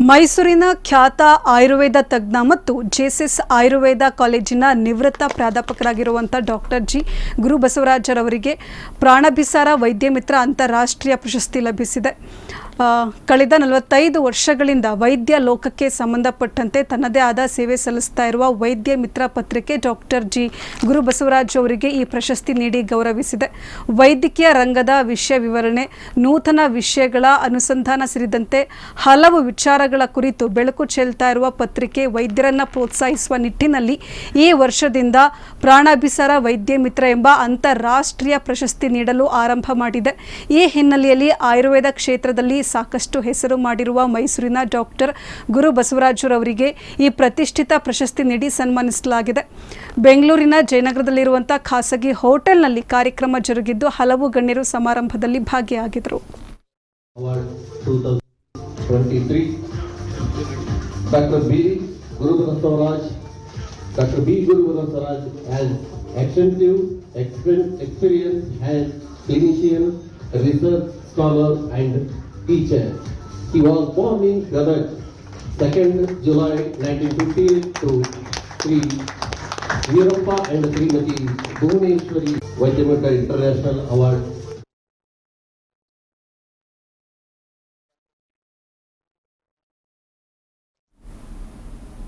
ಮೈಸೂರಿನ ಖ್ಯಾತ ಆಯುರ್ವೇದ ತಜ್ಞ ಮತ್ತು ಜೆಎಸ್ಎಸ್ ಆಯುರ್ವೇದ ಕಾಲೇಜಿನ ನಿವೃತ್ತ ಪ್ರಾಧ್ಯಾಪಕರಾಗಿರುವಂಥ ಡಾಕ್ಟರ್ ಜಿ. ಗುರು ಬಸವರಾಜರವರಿಗೆ ಪ್ರಾಣಭಿಸಾರ ವೈದ್ಯ ಮಿತ್ರ ಅಂತಾರಾಷ್ಟ್ರೀಯ ಪ್ರಶಸ್ತಿ ಲಭಿಸಿದೆ. ಕಳೆದ ನಲವತ್ತೈದು ವರ್ಷಗಳಿಂದ ವೈದ್ಯ ಲೋಕಕ್ಕೆ ಸಂಬಂಧಪಟ್ಟಂತೆ ತನ್ನದೇ ಆದ ಸೇವೆ ಸಲ್ಲಿಸ್ತಾ ಇರುವ ವೈದ್ಯ ಮಿತ್ರ ಪತ್ರಿಕೆ ಡಾಕ್ಟರ್ ಜಿ. ಗುರು ಬಸವರಾಜ್ ಅವರಿಗೆ ಈ ಪ್ರಶಸ್ತಿ ನೀಡಿ ಗೌರವಿಸಿದೆ. ವೈದ್ಯಕೀಯ ರಂಗದ ವಿಷಯ ವಿವರಣೆ, ನೂತನ ವಿಷಯಗಳ ಅನುಸಂಧಾನ ಸೇರಿದಂತೆ ಹಲವು ವಿಚಾರಗಳ ಕುರಿತು ಬೆಳಕು ಚೆಲ್ತಾ ಇರುವ ಪತ್ರಿಕೆ ವೈದ್ಯರನ್ನ ಪ್ರೋತ್ಸಾಹಿಸುವ ನಿಟ್ಟಿನಲ್ಲಿ ಈ ವರ್ಷದಿಂದ ಪ್ರಾಣಾಭಿಸಾರ ವೈದ್ಯ ಮಿತ್ರ ಎಂಬ ಅಂತಾರಾಷ್ಟ್ರೀಯ ಪ್ರಶಸ್ತಿ ನೀಡಲು ಆರಂಭ ಮಾಡಿದೆ. ಈ ಹಿನ್ನೆಲೆಯಲ್ಲಿ ಆಯುರ್ವೇದ ಕ್ಷೇತ್ರದಲ್ಲಿ ಸಾಕಷ್ಟು ಹೆಸರು ಮಾಡಿರುವ ಮೈಸೂರಿನ ಡಾಕ್ಟರ್ ಗುರು ಬಸವರಾಜರವರಿಗೆ ಈ ಪ್ರತಿಷ್ಠಿತ ಪ್ರಶಸ್ತಿ ನೀಡಿ ಸನ್ಮಾನಿಸಲಾಗಿದೆ ಬೆಂಗಳೂರಿನ ಜಯನಗರದಲ್ಲಿರುವಂತಹ ಖಾಸಗಿ ಹೋಟೆಲ್ನಲ್ಲಿ ಕಾರ್ಯಕ್ರಮ ಜರುಗಿದ್ದು ಹಲವು ಗಣ್ಯರು ಸಮಾರಂಭದಲ್ಲಿ ಭಾಗಿಯಾಗಿದ್ದರು Award 2023. Dr. B. Guru Basavaraj. Dr. B. Guru Basavaraj has extensive expen- experience as clinician, research scholar and teacher. He was born in Gadag, 2nd July 1958 to Sri Veerappa and Srimati Bhuvaneshwari Vaidyanatha International Award